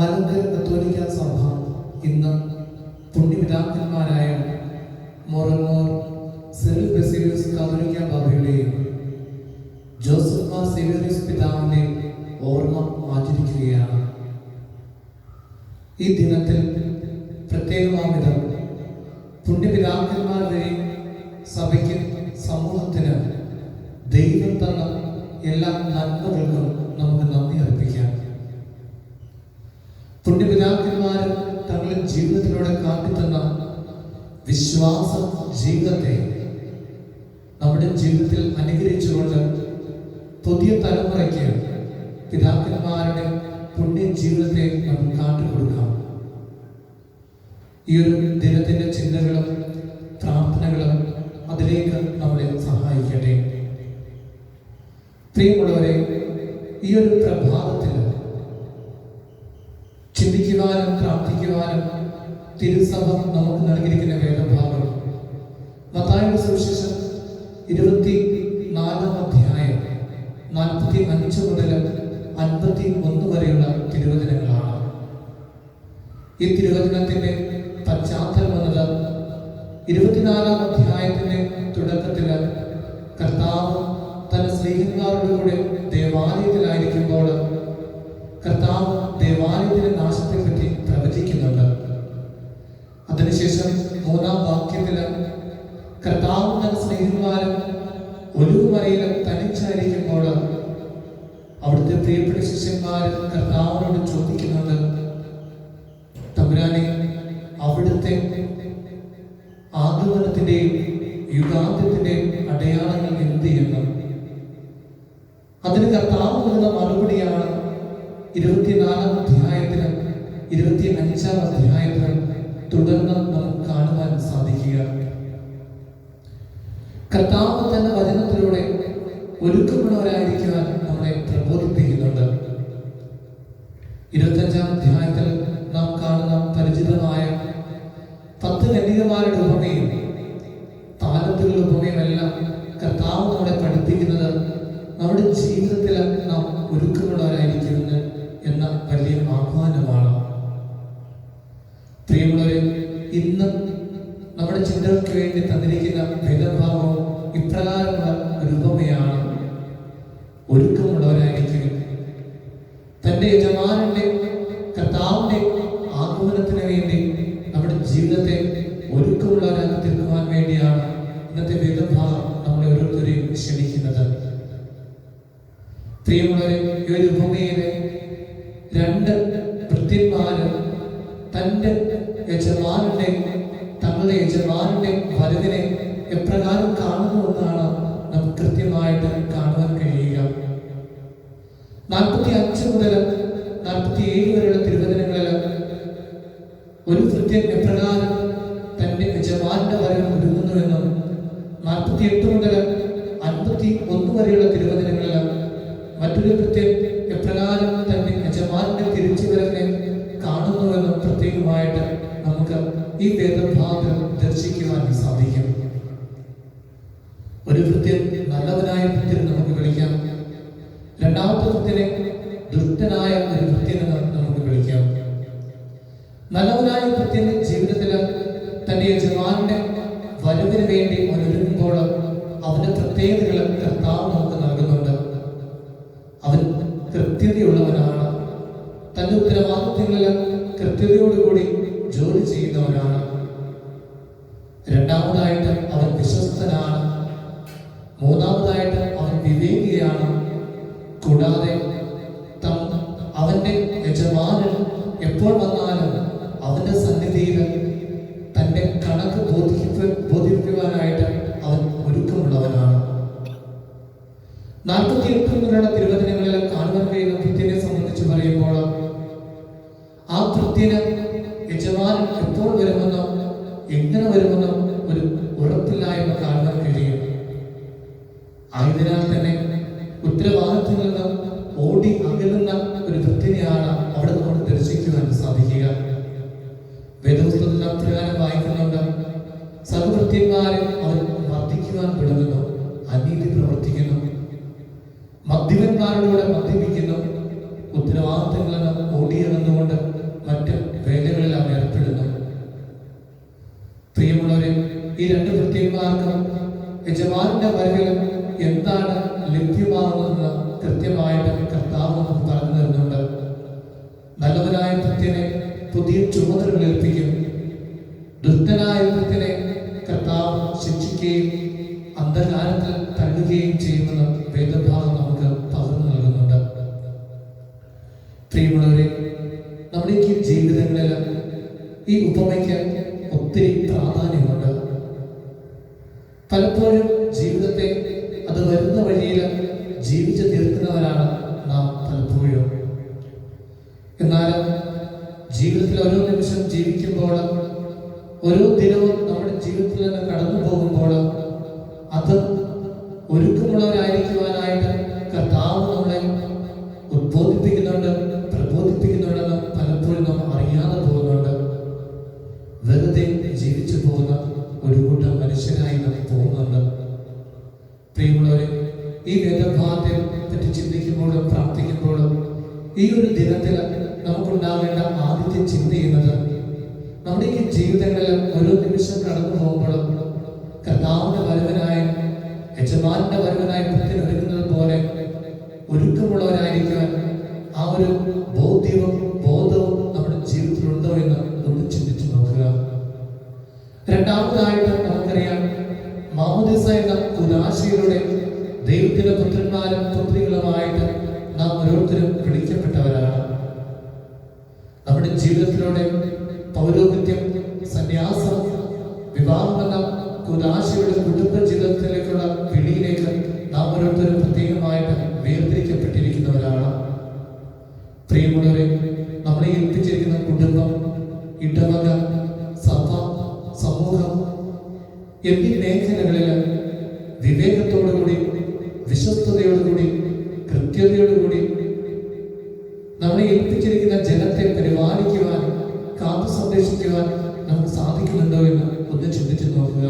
മലങ്കര കത്തോലിക്ക സഭ ഇന്ന് പുണ്യപിതാക്കന്മാരായ മൊറമോർ സെറിൽ ബെസിലിയസ് കത്തോലിക്ക ബാബയുടെയും ജോസഫ് മാർ സെവേറിയസ് പിതാവിന്റെയും ഓർമ്മ ആചരിക്കുകയാണ്. ഈ ദിനത്തിൽ പ്രത്യേകമാവിധം പുണ്യപിതാക്കന്മാരുടെയും സഭയ്ക്ക് സമൂഹത്തിന് ദൈവം തന്ന എല്ലാ നന്മകൾക്കും പുണ്യപിതാക്കന്മാർ തങ്ങളുടെ ജീവിതത്തിലൂടെ കാട്ടിത്തന്ന വിശ്വാസ ജീവിതത്തെ നമ്മുടെ ജീവിതത്തിൽ അനുഗ്രഹിച്ചുകൊണ്ട് പുതിയ തലമുറയ്ക്ക് പിതാക്കന്മാരുടെ പുണ്യ ജീവിതത്തെ നമുക്ക് കാട്ടിക്കൊടുക്കാം ഈ ഒരു ദിനത്തിന്റെ ചിന്തകളും പ്രാർത്ഥനകളും അതിലേക്ക് നമ്മളെ സഹായിക്കട്ടെ. പ്രിയമുള്ളവരെ ഈ ഒരു പ്രഭാതത്തിൽ നമുക്ക് നൽകിയിരിക്കുന്ന വേദഭാഗം. മത്തായുടെ സുവിശേഷം ഇരുപത്തി നാലാം അധ്യായം നാൽപ്പത്തി അഞ്ച് മുതൽ അൻപത്തി ഒന്ന് വരെയുള്ള തിരുവചനങ്ങളാണ്. ഈ തിരുവചനത്തിന്റെ പശ്ചാത്തലം എന്നത് ഇരുപത്തിനാലാം അധ്യായത്തിന്റെ തുടക്കത്തിൽ കർത്താവ് തന്റെ സ്നേഹിതന്മാരുടെ കൂടെ ശിഷ്യന്മാർ കർത്താവിനോട് ചോദിക്കുന്നത് തമ്പുരാനെ അവിടുത്തെ ആഗമനത്തിന്റെയും യുഗാന്ത്യത്തിന്റെയും അടയാളങ്ങൾ എന്ത് എന്ന് അതിന് കർത്താവ് നൽകുന്ന മറുപടിയാണ് ഇരുപത്തിനാലാം അധ്യായത്തിന് ഇരുപത്തി അഞ്ചാം അധ്യായത്തിന് തുടർന്ന് നമുക്ക് കാണുവാൻ സാധിക്കുക. കർത്താവ് തന്റെ വചനത്തിലൂടെ ഒരുക്കമുള്ളവരായിരിക്കുവാൻ നമ്മളെ പ്രബോധിപ്പിക്കുന്നുണ്ട്. ഇരുപത്തഞ്ചാം അധ്യായത്തിൽ നാം കാണുന്ന പരിചിതമായ പത്ത് കന്യകമാരുടെ ഉപമയും താലത്തുകളുടെ ഉപമയുമെല്ലാം കർത്താവ് നമ്മളെ പഠിപ്പിക്കുന്നത് നമ്മുടെ ജീവിതത്തിൽ നാം ഒരുക്കമുള്ളവരായിരിക്കുമെന്ന് എന്ന വലിയ ആഹ്വാനമാണ്. പ്രിയമുള്ളവരെ ഇന്ന് നമ്മുടെ ചിന്തകൾക്ക് വേണ്ടി തന്നിരിക്കുന്ന ഭേദഭാവവും ഇപ്രകാരമുള്ള ഒരു ഉപമയാണ് ഒരുക്കമുള്ളവരായിരിക്കും തന്റെ യജമാനന്റെ കർത്താവിന്റെ ആഗമനത്തിന് വേണ്ടി നമ്മുടെ ജീവിതത്തെ ഒരുക്കമുള്ളവരാക്കി തീർക്കുവാൻ വേണ്ടിയാണ് ഇന്നത്തെ വേദഭാഗം നമ്മളെ ഓരോരുത്തരെയും ക്ഷണിക്കുന്നത്. പ്രിയമുള്ളവരെ ഈ ഒരു ഭൂമിയിലെ രണ്ട് ഭൃത്യന്മാര് തന്റെ യജമാനന്റെ തങ്ങളുടെ യജമാനന്റെ വരവിനെ എപ്രകാരം നാൽപ്പത്തി അഞ്ച് മുതൽ നാൽപ്പത്തി ഏഴ് വരെയുള്ള തിരുവചനങ്ങളിൽ ഒരു ഭൃത്യൻ എപ്രകാരം തന്റെ യജമാന്റെ വരവ് ഒരുങ്ങുന്നുവെന്നും നാൽപ്പത്തി എട്ട് മുതൽ അൻപത്തി ഒന്ന് വരെയുള്ള തിരുവചനങ്ങളിൽ മറ്റൊരു ഭൃത്യൻ എപ്രകാരം തന്റെ യജമാന്റെ തിരിച്ചു വരവിനെ കാണുന്നുവെന്നും പ്രത്യേകമായിട്ട് നമുക്ക് ഈ വേദഭാഗം ദർശിക്കുവാൻ സാധിക്കും. ഒരു കൃത്യം നല്ലവനായി ഭൃത്യൻ നമുക്ക് വിളിക്കാം രണ്ടാമത്തെ ഭൃത്യനെ ദുഷ്ടനായ ഒരു ഭൃത്യനെന്ന് നമുക്ക് വിളിക്കാം നല്ലവനായ കൃത്യന്റെ ജീവിതത്തിൽ തന്റെ യജമാന്റെ വലുതിന് വേണ്ടി ഒരുങ്ങുമ്പോൾ അവന്റെ പ്രത്യേകതകൾ കർത്താവ് നമുക്ക് നൽകുന്നുണ്ട്. അവൻ കൃത്യതയുള്ളവനാണ്. തന്റെ ഉത്തരവാദിത്തങ്ങളിൽ കൃത്യതയോടുകൂടി ജോലി ചെയ്യുന്നവനാണ്. രണ്ടാമതായിട്ട് അവൻ വിശ്വസ്തനാണ്. മൂന്നാമതായിട്ട് അവൻ വിവേകിയാണ്. കൂടാതെ നാൽപ്പത്തി എട്ട് മുതലുള്ള തിരുവചനങ്ങളിൽ കാണുന്നവരുടെ കൃത്യനെ സംബന്ധിച്ച് പറയുമ്പോൾ ആ കൃത്യന് യജമാനൻ എപ്പോൾ വരുമെന്നോ എങ്ങനെ വരുമെന്നോ ഒരു ഉറപ്പില്ലായ്മ കാണുവാൻ കഴിയും. ആയതിനാൽ തന്നെ ഉത്തരവാദിത്തത്തിൽ നിന്ന് ഓടി അകലുന്ന ഒരു കൃത്യനെയാണ് അവിടെ നമുക്ക് ദർശിക്കുവാൻ സാധിക്കുക. വേദപുസ്തകത്തിൽ അപ്രകാരം വായിക്കുന്നുണ്ട്. സർവകൃത്യന്മാരെ അവർ വർദ്ധിക്കുവാൻ തുടങ്ങുന്നു. മദ്യപന്മാരോട് മദ്യപിക്കുന്നു. ഉത്തരവാദിത്തങ്ങളിൽ ഓടിയിറന്നുകൊണ്ട് മറ്റ് വേലകളിൽ അവർ ഏർപ്പെടുന്നു പ്രിയമുള്ളവരെ ഈ രണ്ട് ഭൃത്യന്മാർക്കും യജമാന്റെ വരവിൽ എന്താണ് ലഭ്യമാകുന്നതെന്ന് കൃത്യമായിട്ട് കർത്താവ് പറഞ്ഞു തരുന്നുണ്ട്. നല്ലവനായ ഭൃത്യനെ പുതിയ ചുമതലകൾ ഏൽപ്പിക്കും. ദുഷ്ടനായ ഭൃത്യനെ കർത്താവ് ശിക്ഷിക്കുകയും അന്ധകാരത്തിൽ തള്ളുകയും ചെയ്യുമെന്ന് പലപ്പോഴും ജീവിതത്തെ അത് വരുന്ന വഴിയിൽ ജീവിച്ചു തീർക്കുന്നവരാണ് നാം പലപ്പോഴും. എന്നാൽ ജീവിതത്തിൽ ഓരോ നിമിഷം ജീവിക്കുമ്പോൾ ഓരോ ദിനവും നമ്മുടെ ജീവിതത്തിൽ തന്നെ കടന്നു പോകുമ്പോൾ ചിന്തിക്കുമ്പോഴും പ്രാർത്ഥിക്കുമ്പോഴും ഈ ഒരു ദിനത്തിൽ നമുക്കുണ്ടാവേണ്ട ആദ്യത്തെ ചിന്ത ചെയ്യുന്നത് നമ്മുടെ ഈ ജീവിതങ്ങളിൽ ഓരോ നിമിഷം കടന്നു പോകുമ്പോഴും കർത്താവിന്റെ വരവനായി യജമാന്റെ വരവനായി ഒരുങ്ങുന്നത് പോലെ ഒരുക്കമുള്ളവരായിരിക്കാൻ ആ ഒരു ബോധ്യവും ബോധവും നമ്മുടെ ജീവിതത്തിലുണ്ടോ എന്ന് ഒന്ന് ചിന്തിച്ചു നോക്കുക. രണ്ടാമതായിട്ട് നമുക്കറിയാം മാമുദിസ എന്ന കുലാശയിലൂടെ ദൈവത്തിന്റെ പുത്രന്മാരും പുത്രികളുമായിട്ട് നാം ഓരോരുത്തരും വിളിക്കപ്പെട്ടവരാണ്. നമ്മുടെ ജീവിതത്തിലൂടെ പൗരോഹിത്യം സന്യാസം വിവാഹം എന്ന കുലാശയുടെ കുടുംബ ജീവിതത്തിലേക്കുള്ള വിളിയിലേക്ക് നാം ഓരോരുത്തരും പ്രത്യേകമായിട്ട് വേർതിരിക്കപ്പെട്ടിരിക്കുന്നവരാണ്. പ്രിയമുള്ളവരെ നമ്മളെ ഏൽപ്പിച്ചിരിക്കുന്ന കുടുംബം ഇടവക സഭ സമൂഹം എന്നീ മേഖലകളിൽ വിവേകത്തോടുകൂടി വിശ്വസ്തയോടുകൂടി കൃത്യതയോടുകൂടി നമ്മളെ ഏൽപ്പിച്ചിരിക്കുന്ന ജനത്തെ പരിപാലിക്കുവാൻ കാത്തു സംരക്ഷിക്കുവാൻ നമുക്ക് സാധിക്കുന്നുണ്ടോ എന്ന് ഒന്ന് ചിന്തിച്ചു നോക്കുക.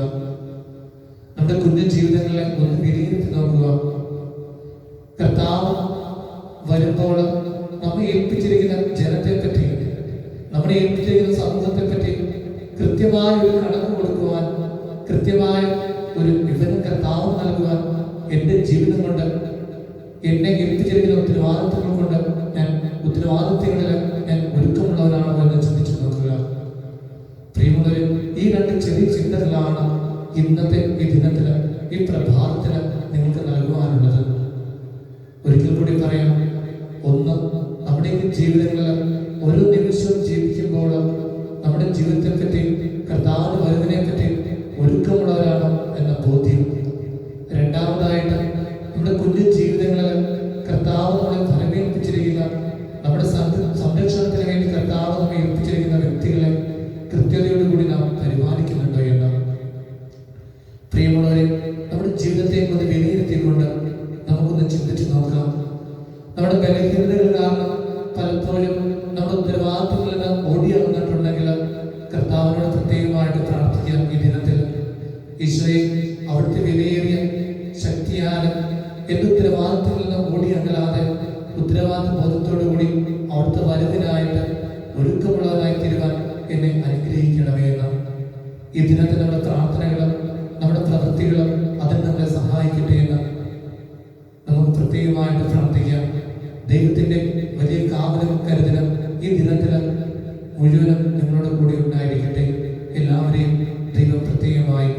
നമ്മുടെ കുഞ്ഞു ജീവിതങ്ങളെ ഒന്ന് വിലയിരുത്തി നോക്കുക. കർത്താവ് വരുമ്പോൾ നമ്മെ ഏൽപ്പിച്ചിരിക്കുന്ന ജനത്തെ പറ്റി നമ്മളെ ഏൽപ്പിച്ചിരിക്കുന്ന സമൂഹത്തെ പറ്റി കൃത്യമായ ഒരു കണക്ക് കൊടുക്കുവാൻ കൃത്യമായ ഒരു വിവരം കർത്താവ് നൽകുവാൻ എന്റെ ജീവിതം കൊണ്ട് എന്നെ ഗിഫ്റ്റ് ചെയ്യുന്ന ഉത്തരവാദിത്തങ്ങൾ കൊണ്ട് ഞാൻ ഉത്തരവാദിത്തങ്ങളിൽ ഞാൻ ഒരുക്കമുള്ളവരാണോ എന്ന് ചിന്തിച്ചു നോക്കുക. പ്രിയമുള്ളവരെ ഈ രണ്ട് ചെറിയ ചിന്തകളാണ് ഇന്നത്തെ ഈ ദിനത്തിൽ ഈ പ്രഭാതത്തിൽ നിങ്ങൾക്ക് നൽകുവാനുള്ളത്. ഒരിക്കൽ കൂടി പറയാം ഒന്ന് നമ്മുടെ ജീവിതങ്ങളിൽ ഓരോ ഒന്ന് വിലയിരുത്തിക്കൊണ്ട് നമുക്കൊന്ന് ചിന്തിച്ചു നോക്കാം. നമ്മുടെ ബലഹീനതകൾ കാരണം പലപ്പോഴും നമ്മുടെ ഉത്തരവാദിത്തങ്ങളിൽ നിന്ന് ഓടിയിറങ്ങിട്ടുണ്ടെങ്കിൽ കർത്താവിനോട് പ്രത്യേകമായിട്ട് പ്രാർത്ഥിക്കാം ഈ ദിനത്തിൽ. ഈശോയെ അവിടുത്തെ വിലയേറിയ ശക്തിയാലും എന്റെ ഉത്തരവാദിത്തങ്ങളിൽ നിന്ന് ഓടിയകലാതെ ഉത്തരവാദിത്ത ബോധത്തോടു കൂടി അവിടുത്തെ വലുതിനായിട്ട് ഒരുക്കമുള്ളവരായി തീരുവാൻ എന്നെ അനുഗ്രഹിക്കണമേ എന്ന്. ഈ ദിനത്തിൽ നമ്മുടെ പ്രാർത്ഥനകളും നമ്മുടെ പ്രവൃത്തികളും അവൻ നമ്മളെ സഹായിക്കട്ടെ എന്ന് നമുക്ക് പ്രത്യേകമായിട്ട് പ്രാർത്ഥിക്കാം. ദൈവത്തിന്റെ വലിയ കാവലും കരുതലും ഈ ദിനത്തിൽ മുഴുവനും നിങ്ങളോട് കൂടി ഉണ്ടായിരിക്കട്ടെ. എല്ലാവരെയും ദൈവം പ്രത്യേകമായി